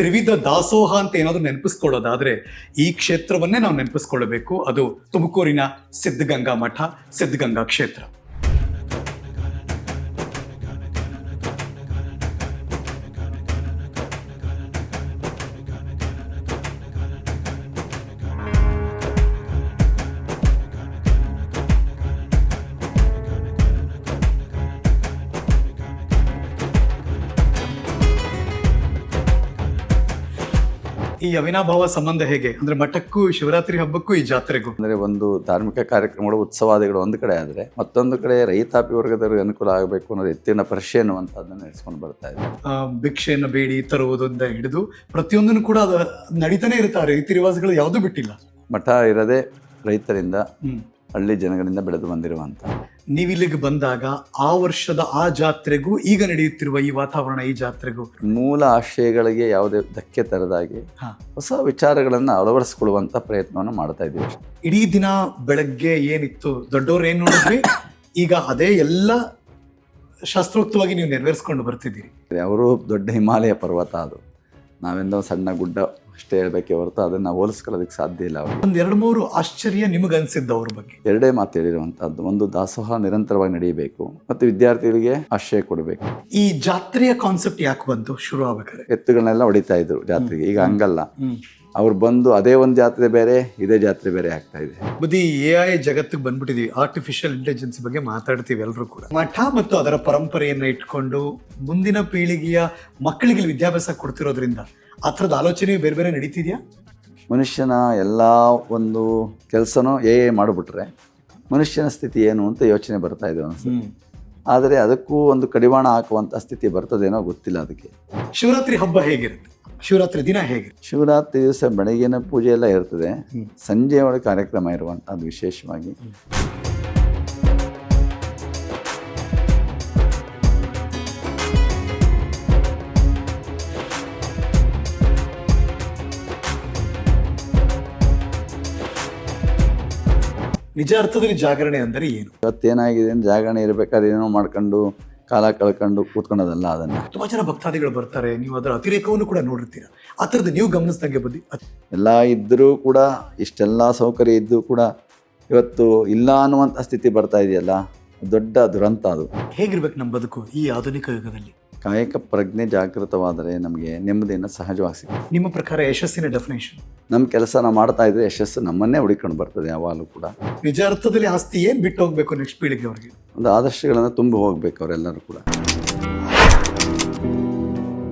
ತ್ರಿವಿಧ ದಾಸೋಹ ಅಂತ ಏನಾದರೂ ನೆನಪಿಸ್ಕೊಳ್ಳೋದಾದ್ರೆ ಈ ಕ್ಷೇತ್ರವನ್ನೇ ನಾವು ನೆನಪಿಸ್ಕೊಳ್ಳಬೇಕು. ಅದು ತುಮಕೂರಿನ ಸಿದ್ಧಗಂಗಾ ಮಠ, ಸಿದ್ಧಗಂಗಾ ಕ್ಷೇತ್ರ. ಈ ಅವಿನಾಭಾವ ಸಂಬಂಧ ಹೇಗೆ? ಅಂದ್ರೆ ಮಠಕ್ಕೂ ಶಿವರಾತ್ರಿ ಹಬ್ಬಕ್ಕೂ ಈ ಜಾತ್ರೆಗೂ? ಅಂದರೆ ಒಂದು ಧಾರ್ಮಿಕ ಕಾರ್ಯಕ್ರಮಗಳು ಉತ್ಸವಾದಿಗಳು ಒಂದು ಕಡೆ ಆದರೆ ಮತ್ತೊಂದು ಕಡೆ ರೈತಾಪಿ ವರ್ಗದವರಿಗೆ ಅನುಕೂಲ ಆಗಬೇಕು ಅನ್ನೋದು ಎತ್ತಿನ ಪರಿಷೆ ಅನ್ನುವಂಥದ್ದನ್ನು ನಡೆಸ್ಕೊಂಡು ಬರ್ತಾ ಇದೆ. ಆ, ಭಿಕ್ಷೆಯನ್ನು ಬೇಡಿ ತರುವುದರಿಂದ ಹಿಡಿದು ಪ್ರತಿಯೊಂದನ್ನು ಕೂಡ ಅದು ನಡೀತಾನೆ ಇರ್ತಾರೆ ರೀತಿ ರಿವಾಜ್ಗಳು ಯಾವುದೂ ಬಿಟ್ಟಿಲ್ಲ. ಮಠ ಇರದೆ ರೈತರಿಂದ ಹ್ಮ್. ಹಳ್ಳಿ ಜನಗಳಿಂದ ಬೆಳೆದು ಬಂದಿರುವಂಥ ನೀವಿಲ್ಲಿಗೆ ಬಂದಾಗ ಆ ವರ್ಷದ ಆ ಜಾತ್ರೆಗೂ ಈಗ ನಡೆಯುತ್ತಿರುವ ಈ ವಾತಾವರಣ ಈ ಜಾತ್ರೆಗೂ. ಮೂಲ ಆಶಯಗಳಿಗೆ ಯಾವುದೇ ಧಕ್ಕೆ ತರದಾಗಿ. ಹೊಸ ವಿಚಾರಗಳನ್ನು ಅಳವಡಿಸ್ಕೊಳ್ಳುವಂಥ ಪ್ರಯತ್ನವನ್ನು ಮಾಡ್ತಾ ಇದ್ದೀವಿ ಇಡೀ ದಿನ ಬೆಳಗ್ಗೆ ಏನಿತ್ತು ದೊಡ್ಡವ್ರು ಏನು ನೋಡಿದ್ವಿ ಈಗ ಅದೇ ಎಲ್ಲ ಶಾಸ್ತ್ರೋಕ್ತವಾಗಿ ನೀವು ನೆರವೇರಿಸ್ಕೊಂಡು ಬರ್ತಿದ್ದೀರಿ. ಅವರು ದೊಡ್ಡ ಹಿಮಾಲಯ ಪರ್ವತ ಅದು. ನಾವೆಂದೋ ಸಣ್ಣ ಗುಡ್ಡ ಅಷ್ಟೇ ಹೇಳಬೇಕೆ ಹೊರತು ಅದನ್ನ ಹೋಲಿಸ್ಕೊಳ್ಳೋದಕ್ಕೆ ಸಾಧ್ಯ ಇಲ್ಲ ಅವರು. ಒಂದ್ ಎರಡು ಮೂರು ಆಶ್ಚರ್ಯ ನಿಮಗೆ ಅನ್ಸಿದ್ದ ಅವ್ರ ಬಗ್ಗೆ. ಎರಡೇ ಮಾತು ಹೇಳಿರುವಂಥದ್ದು ಒಂದು ದಾಸೋಹ ನಿರಂತರವಾಗಿ ನಡೆಯಬೇಕು ಮತ್ತು ವಿದ್ಯಾರ್ಥಿಗಳಿಗೆ ಆಶ್ರಯ ಕೊಡಬೇಕು. ಈ ಜಾತ್ರೆಯ ಕಾನ್ಸೆಪ್ಟ್ ಯಾಕೆ ಬಂತು ಶುರು ಆಗ್ಬೇಕಾದ್ರೆ? ಎತ್ತುಗಳನ್ನೆಲ್ಲ ಹೊಡಿತಾ ಇದ್ರು ಜಾತ್ರೆಗೆ ಈಗ ಹಂಗಲ್ಲ. ಅವ್ರು ಬಂದು ಅದೇ ಒಂದು ಜಾತ್ರೆ ಬೇರೆ ಇದೇ ಜಾತ್ರೆ ಬೇರೆ ಆಗ್ತಾ ಇದೆ. ಬುದ್ಧಿ ಎ ಐ ಜಗತ್ತಿಗೆ ಬಂದ್ಬಿಟ್ಟಿದೀವಿ. ಆರ್ಟಿಫಿಷಿಯಲ್ ಇಂಟೆಲಿಜೆನ್ಸ್ ಬಗ್ಗೆ ಮಾತಾಡ್ತೀವಿ ಎಲ್ಲರೂ ಕೂಡ. ಮಠ ಮತ್ತು ಅದರ ಪರಂಪರೆಯನ್ನ ಇಟ್ಕೊಂಡು ಮುಂದಿನ ಪೀಳಿಗೆಯ ಮಕ್ಕಳಿಗೆ ವಿದ್ಯಾಭ್ಯಾಸ ಕೊಡ್ತಿರೋದ್ರಿಂದ ಆ ಥರದ ಆಲೋಚನೆ ಬೇರೆ ಬೇರೆ ನಡೀತಿದೆಯಾ? ಮನುಷ್ಯನ ಎಲ್ಲ ಒಂದು ಕೆಲಸನೂ ಏ ಮಾಡಿಬಿಟ್ರೆ ಮನುಷ್ಯನ ಸ್ಥಿತಿ ಏನು ಅಂತ ಯೋಚನೆ ಬರ್ತಾ ಇದೆ ಅನ್ಸುತ್ತೆ ಆದರೆ ಅದಕ್ಕೂ ಒಂದು ಕಡಿವಾಣ ಹಾಕುವಂಥ ಸ್ಥಿತಿ ಬರ್ತದೇನೋ ಗೊತ್ತಿಲ್ಲ ಅದಕ್ಕೆ. ಶಿವರಾತ್ರಿ ಹಬ್ಬ ಹೇಗಿರುತ್ತೆ? ಶಿವರಾತ್ರಿ ದಿನ ಹೇಗೆ? ಶಿವರಾತ್ರಿ ದಿವಸ ಬೆಳಗಿನ ಪೂಜೆ ಎಲ್ಲ ಇರ್ತದೆ. ಸಂಜೆ ಒಳಗೆ ಕಾರ್ಯಕ್ರಮ ಇರುವಂಥದ್ದು ವಿಶೇಷವಾಗಿ. ನಿಜ ಅರ್ಥದಲ್ಲಿ ಜಾಗರಣೆ ಅಂದರೆ ಏನು? ಇವತ್ತೇನಾಗಿದೆ ಜಾಗರಣೆ ಇರಬೇಕಾದ್ರೆ ಏನೋ ಮಾಡ್ಕೊಂಡು ಕಾಲ ಕಳ್ಕೊಂಡು ಕೂತ್ಕೊಂಡದಲ್ಲ ಅದನ್ನ. ತುಂಬಾ ಜನ ಭಕ್ತಾದಿಗಳು ಬರ್ತಾರೆ ನೀವು ಅದರ ಅತಿರೇಕವನ್ನು ಕೂಡ ನೋಡಿರ್ತೀರ. ಆ ಥರದ್ದು ನೀವು ಗಮನಿಸ್ದಂಗೆ ಬುದ್ಧಿ ಅದ್- ಎಲ್ಲ ಇದ್ದರೂ ಕೂಡ ಇಷ್ಟೆಲ್ಲ ಸೌಕರ್ಯ ಇದ್ದು ಕೂಡ ಇವತ್ತು ಇಲ್ಲ ಅನ್ನುವಂಥ ಸ್ಥಿತಿ ಬರ್ತಾ ಇದೆಯಲ್ಲ? ದೊಡ್ಡ ದುರಂತ ಅದು. ಹೇಗಿರ್ಬೇಕು ನಮ್ಮ ಬದುಕು ಈ ಆಧುನಿಕ ಯುಗದಲ್ಲಿ? ಕಾಯಕ ಪ್ರಜ್ಞೆ ಜಾಗೃತವಾದರೆ ನಮಗೆ ನೆಮ್ಮದಿಯನ್ನು ಸಹಜವಾಗಿ ಸಿಗುತ್ತೆ. ನಿಮ್ಮ ಪ್ರಕಾರ ಯಶಸ್ಸಿನ ಡೆಫಿನೇಷನ್ ನಮ್ಮ ಕೆಲಸ ನಾವು ಮಾಡ್ತಾ ಇದ್ರೆ ಯಶಸ್ಸು ನಮ್ಮನ್ನೇ ಹುಡುಕೊಂಡು ಬರ್ತದೆ ಯಾವಾಗಲೂ ಕೂಡ. ನಿಜ ಅರ್ಥದಲ್ಲಿ ಆಸ್ತಿ ಏನು ಬಿಟ್ಟು ಹೋಗಬೇಕು ನೆಕ್ಸ್ಟ್ ಪೀಳಿಗೆ ಅವರಿಗೆ ಒಂದು ಆದರ್ಶಗಳನ್ನು ತುಂಬಿ ಹೋಗಬೇಕು ಅವರೆಲ್ಲರೂ ಕೂಡ.